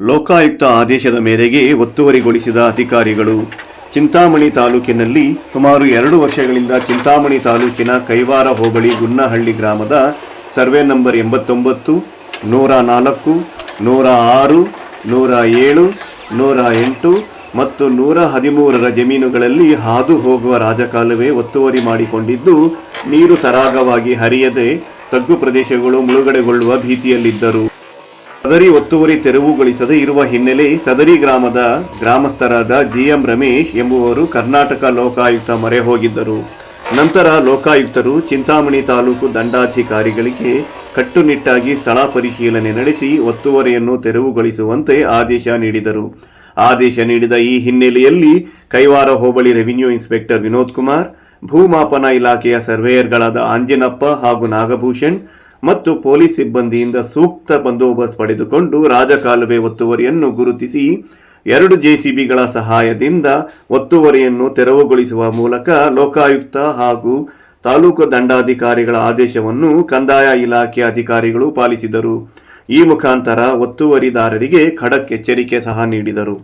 ಲೋಕಾಯುಕ್ತ ಆದೇಶದ ಮೇರೆಗೆ ಒತ್ತುವರಿಗೊಳಿಸಿದ ಅಧಿಕಾರಿಗಳು ಚಿಂತಾಮಣಿ ತಾಲೂಕಿನಲ್ಲಿ ಸುಮಾರು ಎರಡು ವರ್ಷಗಳಿಂದ ಚಿಂತಾಮಣಿ ತಾಲೂಕಿನ ಕೈವಾರ ಹೋಬಳಿ ಗುನ್ನಹಳ್ಳಿ ಗ್ರಾಮದ ಸರ್ವೆ ನಂಬರ್ ಎಂಬತ್ತೊಂಬತ್ತು, ನೂರ ನಾಲ್ಕು, ನೂರ ಆರು, ನೂರ ಏಳು, ನೂರ ಎಂಟು ಮತ್ತು ನೂರ ಹದಿಮೂರರ ಜಮೀನುಗಳಲ್ಲಿ ಹಾದು ಹೋಗುವ ರಾಜಕಾಲುವೆ ಒತ್ತುವರಿ ಮಾಡಿಕೊಂಡಿದ್ದು, ನೀರು ಸರಾಗವಾಗಿ ಹರಿಯದೆ ತಗ್ಗು ಪ್ರದೇಶಗಳು ಮುಳುಗಡೆಗೊಳ್ಳುವ ಭೀತಿಯಲ್ಲಿದ್ದರು. ಸದರಿ ಒತ್ತುವರಿ ತೆರವುಗೊಳಿಸದೆ ಇರುವ ಹಿನ್ನೆಲೆ ಸದರಿ ಗ್ರಾಮದ ಗ್ರಾಮಸ್ಥರಾದ ಜಿಎಂ ರಮೇಶ್ ಎಂಬುವರು ಕರ್ನಾಟಕ ಲೋಕಾಯುಕ್ತ ಮೊರೆ ಹೋಗಿದ್ದರು. ನಂತರ ಲೋಕಾಯುಕ್ತರು ಚಿಂತಾಮಣಿ ತಾಲೂಕು ದಂಡಾಧಿಕಾರಿಗಳಿಗೆ ಕಟ್ಟುನಿಟ್ಟಾಗಿ ಸ್ಥಳ ಪರಿಶೀಲನೆ ನಡೆಸಿ ಒತ್ತುವರಿಯನ್ನು ತೆರವುಗೊಳಿಸುವಂತೆ ಆದೇಶ ನೀಡಿದರು. ಆದೇಶ ನೀಡಿದ ಈ ಹಿನ್ನೆಲೆಯಲ್ಲಿ ಕೈವಾರ ಹೋಬಳಿ ರೆವಿನ್ಯೂ ಇನ್ಸ್ಪೆಕ್ಟರ್ ವಿನೋದ್ ಕುಮಾರ್, ಭೂಮಾಪನ ಇಲಾಖೆಯ ಸರ್ವೇಯರ್ಗಳಾದ ಆಂಜಿನಪ್ಪ ಹಾಗೂ ನಾಗಭೂಷಣ್ ಮತ್ತು ಪೊಲೀಸ್ ಸಿಬ್ಬಂದಿಯಿಂದ ಸೂಕ್ತ ಬಂದೋಬಸ್ತ್ ಪಡೆದುಕೊಂಡು ರಾಜಕಾಲುವೆ ಒತ್ತುವರಿಯನ್ನು ಗುರುತಿಸಿ ಎರಡು ಜೆಸಿಬಿಗಳ ಸಹಾಯದಿಂದ ಒತ್ತುವರಿಯನ್ನು ತೆರವುಗೊಳಿಸುವ ಮೂಲಕ ಲೋಕಾಯುಕ್ತ ಹಾಗೂ ತಾಲೂಕು ದಂಡಾಧಿಕಾರಿಗಳ ಆದೇಶವನ್ನು ಕಂದಾಯ ಇಲಾಖೆ ಅಧಿಕಾರಿಗಳು ಪಾಲಿಸಿದರು. ಈ ಮುಖಾಂತರ ಒತ್ತುವರಿದಾರರಿಗೆ ಖಡಕ್ ಎಚ್ಚರಿಕೆ ಸಹ ನೀಡಿದರು.